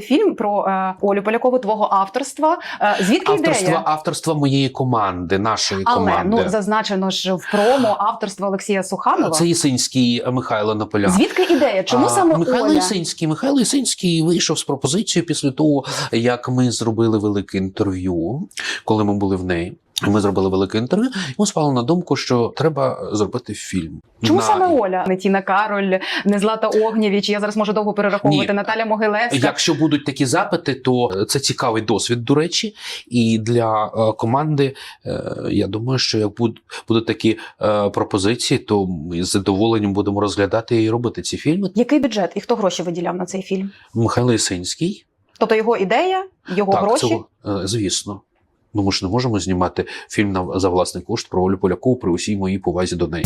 Фільм про е, Олю Полякову, твого авторства. Е, звідки Авторство, ідея? авторства моєї команди, нашої Але команди. ну зазначено ж в промо авторства Олексія Суханова. Це Ісинський Михайло Наполя. Звідки ідея? Чому А, саме Михайло Оля? Ісинський? Михайло Ісинський вийшов з пропозицією після того, як ми зробили велике інтерв'ю, коли ми були в неї. Ми зробили велике інтерв'ю. Йому спало на думку, що треба зробити фільм. Чому На- саме Оля? Не Тіна Кароль, не Злата Огнєвіч. Я зараз можу довго перераховувати Ні. Наталя Могилевська. Якщо будуть такі запити, то це цікавий досвід, до речі, і для е, команди. е, Я думаю, що як буд- будуть такі е, пропозиції, то ми з задоволенням будемо розглядати і робити ці фільми. Який бюджет і хто гроші виділяв на цей фільм? Михайло Єсинський. Тобто його ідея, його так, гроші. цього, е, звісно. Ну, ми ж не можемо знімати фільм на за власний кошт про Олю Полякову при усій моїй повазі до неї.